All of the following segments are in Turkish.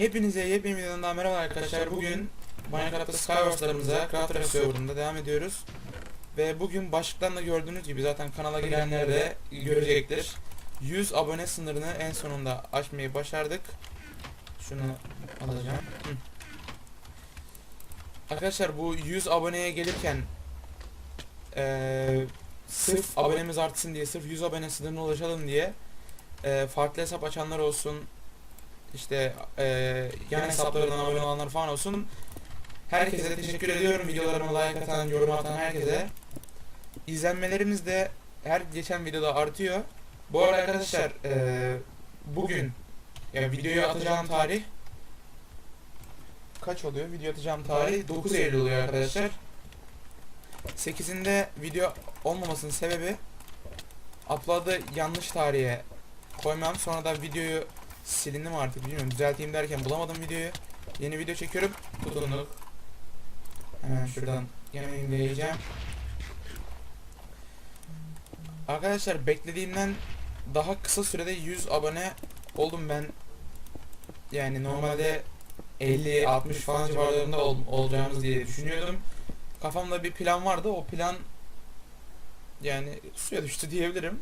Hepinize yepyeni videodan daha merhaba arkadaşlar. Bugün Minecraft'ta Skywars'larımıza Craft serverında devam ediyoruz. Ve bugün başlıktan da gördüğünüz gibi zaten kanala girenler de görecektir. 100 abone sınırını en sonunda aşmayı başardık. Şunu alacağım. Hı. Arkadaşlar bu 100 aboneye gelirken eee sırf abonemiz artsın diye, sırf 100 abone sınırına ulaşalım diye eee, farklı hesap açanlar olsun, işte eee yan hesaplarından abone olanlar falan olsun. Herkese teşekkür ediyorum. Videolarıma like atan, yorum atan herkese. İzlenmelerimiz de her geçen videoda artıyor. Bu arada arkadaşlar eee, bugün ya videoyu atacağım tarih kaç oluyor? Video atacağım tarih 9 Eylül oluyor arkadaşlar. 8'inde video olmamasının sebebi upload'ı yanlış tarihe koymam. Sonra da videoyu silindim artık bilmiyorum. Düzelteyim derken bulamadım videoyu. Yeni video çekiyorum. Tutunduk. Hemen şuradan yemeğimi yiyeceğim. Arkadaşlar beklediğimden daha kısa sürede 100 abone oldum ben. Yani normalde 50-60 falan civarlarında ol, olacağımız diye düşünüyordum. Kafamda bir plan vardı. O plan yani suya düştü diyebilirim.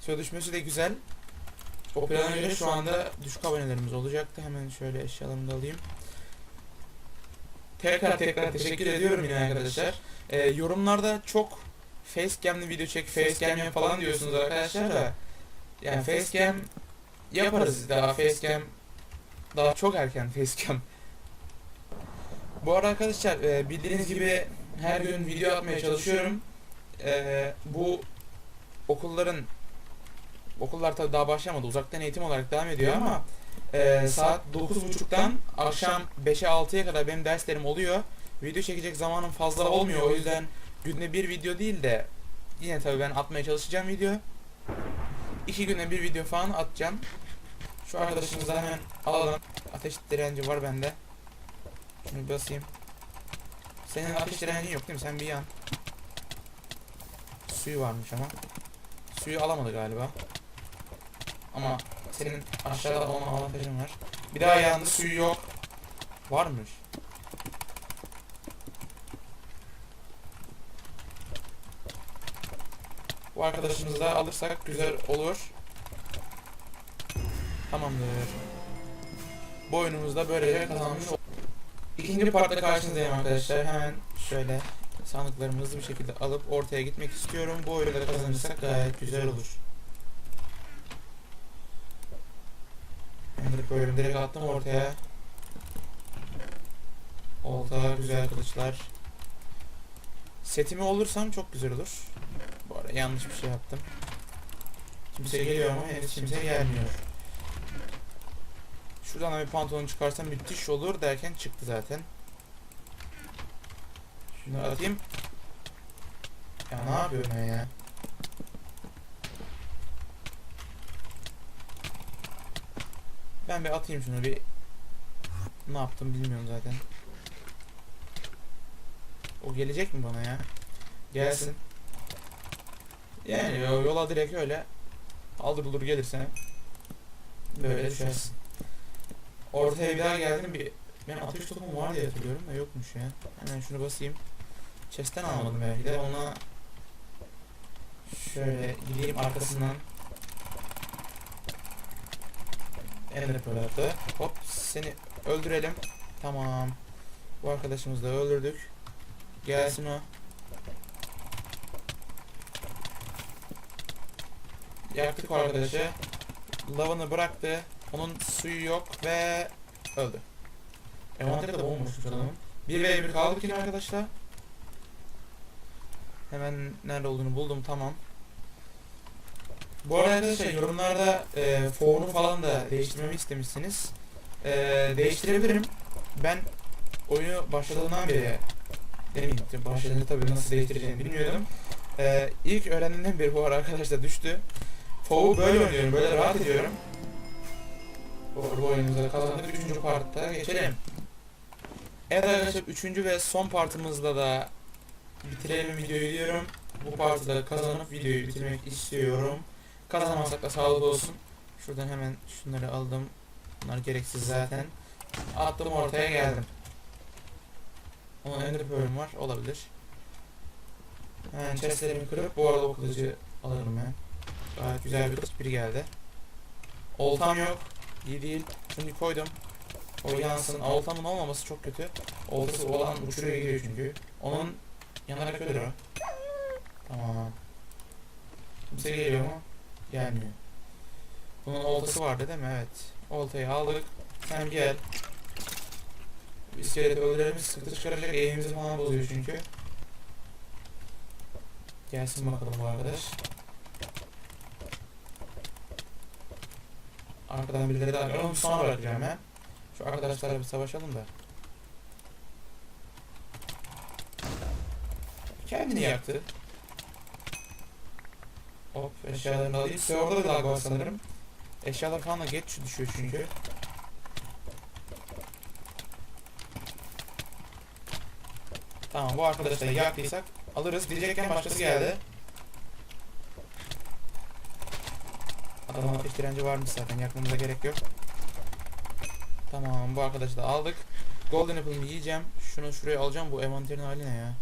Suya düşmesi de güzel. O plana göre şu anda düşük abonelerimiz olacaktı. Hemen şöyle eşyalarımı da alayım. Tekrar tekrar teşekkür ediyorum yine arkadaşlar. Ee, yorumlarda çok facecam'li video çek, facecam yap falan diyorsunuz arkadaşlar da. Yani facecam yaparız daha facecam daha çok erken facecam. Bu arada arkadaşlar e, bildiğiniz gibi her gün video atmaya çalışıyorum. E, bu okulların okullar tabii daha başlamadı. Uzaktan eğitim olarak devam ediyor ama e, saat 9.30'dan akşam 5'e 6'ya kadar benim derslerim oluyor. Video çekecek zamanım fazla olmuyor. O yüzden günde bir video değil de yine tabii ben atmaya çalışacağım video. İki günde bir video falan atacağım. Şu arkadaşımızı hemen alalım. Ateş direnci var bende. Şunu basayım. Senin ateş direncin yok değil mi? Sen bir yan. Suyu varmış ama. Suyu alamadı galiba. Ama senin aşağıda olma avantajın var. Bir daha yanında suyu yok. Varmış. Bu arkadaşımızı da alırsak güzel olur. Tamamdır. Bu oyunumuzda böylece kazanmış olduk. İkinci partta karşınızdayım arkadaşlar. Hemen şöyle sandıklarımı hızlı bir şekilde alıp ortaya gitmek istiyorum. Bu oyunu da kazanırsak gayet güzel olur. Ender bölüm direkt attım ortaya. Olta, güzel kılıçlar. Setimi olursam çok güzel olur. Bu arada yanlış bir şey yaptım. Kimse geliyor ama henüz kimse gelmiyor. Şuradan da bir pantolon çıkarsam müthiş olur derken çıktı zaten. Şunu atayım. Ya ne yapıyorum ya? Ben bir atayım şunu bir ne yaptım bilmiyorum zaten. O gelecek mi bana ya? Gelsin. Yani yo- yola direkt öyle aldır bulur gelirse böyle düşersin. Ortaya bir daha geldim bir benim ateş topum var diye hatırlıyorum da yokmuş ya. Hemen şunu basayım. Chest'ten almadım belki de ona şöyle gideyim arkasından Ender Pearl'ı hop seni öldürelim. Tamam. Bu arkadaşımızı da öldürdük. Gelsin o. Yaktık o arkadaşı. Lavını bıraktı. Onun suyu yok ve öldü. Envanteri de olmuş adamın. 1 ve 1 kaldık yine arkadaşlar. Hemen nerede olduğunu buldum tamam. Bu arada arkadaşlar yorumlarda e, fonunu falan da değiştirmemi istemişsiniz. E, değiştirebilirim. Ben oyunu başladığından beri demeyeyim başladığında tabii nasıl değiştireceğimi bilmiyordum. E, ilk öğrendiğimden beri bu ara arkadaşlar düştü. Fo'u böyle oynuyorum, böyle rahat ediyorum. Bu, oyunumuza kazandık. Üçüncü partta geçelim. Evet arkadaşlar üçüncü ve son partımızda da bitirelim videoyu diyorum. Bu partide da kazanıp videoyu bitirmek istiyorum. Kazanamazsak da sağlık olsun. Şuradan hemen şunları aldım. Bunlar gereksiz zaten. Attım ortaya geldim. Onun ender pearl'üm var. Olabilir. Hemen chestlerimi kırıp bu arada kılıcı alırım ben. Gayet güzel bir kılıç biri geldi. Oltam yok. İyi değil. Şimdi koydum. O yansın. Oltamın olmaması çok kötü. Oltası olan uçuruyor gidiyor çünkü. Onun yanarak ölür o. Tamam. Kimse geliyor mu? Gelmiyor. Bunun oltası vardı değil mi? Evet. Oltayı aldık. Sen gel. İskelet öldürelim sıkıntı çıkaracak. Eğimimizi falan bozuyor çünkü. Gelsin bakalım bu arkadaş. Arkadan birileri daha var. Onu sonra bırakacağım ben. Şu arkadaşlarla bir savaşalım da. Kendini yaktı. Hop eşyalarını alayım. Serverda bir lag var sanırım. Eşyalar falan da geç düşüyor çünkü. Tamam bu arkadaşları yaktıysak alırız diyecekken başkası geldi. Adamın ateş direnci varmış zaten yakmamıza gerek yok. Tamam bu arkadaşı da aldık. Golden Apple'ımı yiyeceğim. Şunu şuraya alacağım. Bu envanterin hali ne ya?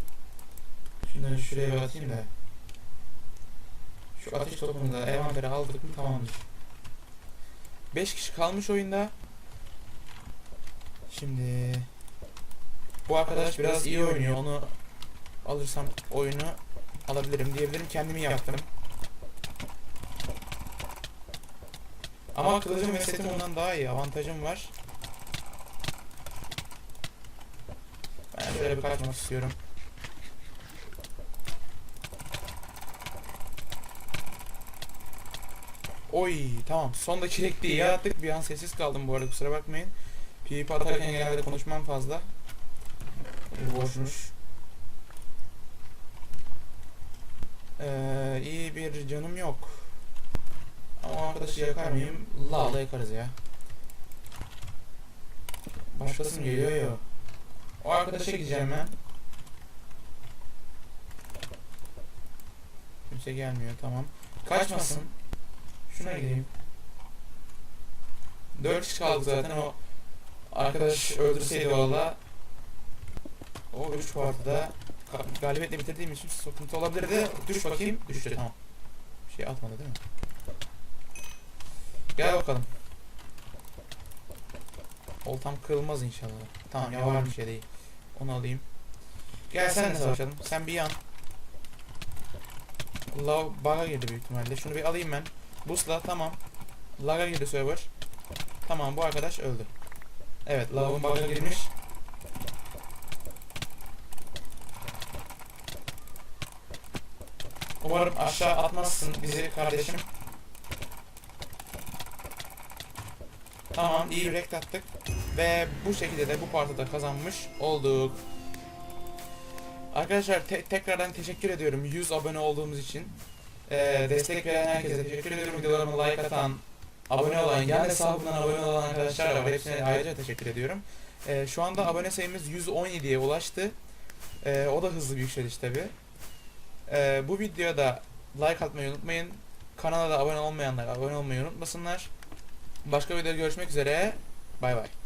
Şunları şuraya atayım da. Şu ateş topunu da envantere aldık mı tamamdır. 5 kişi kalmış oyunda. Şimdi bu arkadaş biraz iyi oynuyor. Onu alırsam oyunu alabilirim diyebilirim. Kendimi yaptım. Ama kılıcım ve setim ondan daha iyi. Avantajım var. Ben şöyle bir kaçmak istiyorum. Oy tamam. Son dakika iyi attık. Bir an sessiz kaldım bu arada kusura bakmayın. PvP atarken genelde konuşmam fazla. Boşmuş. Ee, iyi bir canım yok. Ama arkadaşı yakar mıyım? Lağla yakarız ya. Başkası mı geliyor ya? O arkadaşa gideceğim ben. Kimse gelmiyor tamam. Kaçmasın. Şuna gideyim. 4 kişi kaldık zaten o arkadaş öldürseydi valla o 3 partide ga- galibiyetle bitirdiğim için sıkıntı olabilirdi. Düş bakayım. Düştü tamam. Bir şey atmadı değil mi? Gel bakalım. Oltam kırılmaz inşallah. Tamam ya var bir şey değil. Onu alayım. Gel sen de savaşalım. Sen bir yan. Lav bug'a girdi büyük ihtimalle. Şunu bir alayım ben. Busla tamam. Lag'a girdi server. Tamam bu arkadaş öldü. Evet lavın bug'a girmiş. Umarım aşağı atmazsın bizi kardeşim. Tamam iyi rekt attık. Ve bu şekilde de bu partide kazanmış olduk. Arkadaşlar te- tekrardan teşekkür ediyorum 100 abone olduğumuz için. Ee, destek veren herkese teşekkür ediyorum. Videolarıma like atan, abone olan, yan hesabından abone olan arkadaşlar var. Hepsine ayrıca teşekkür ediyorum. Ee, şu anda abone sayımız 117'ye ulaştı. Ee, o da hızlı bir yükseliş tabi. Ee, bu videoda like atmayı unutmayın. Kanala da abone olmayanlar abone olmayı unutmasınlar. Başka videoda görüşmek üzere. Bay bay.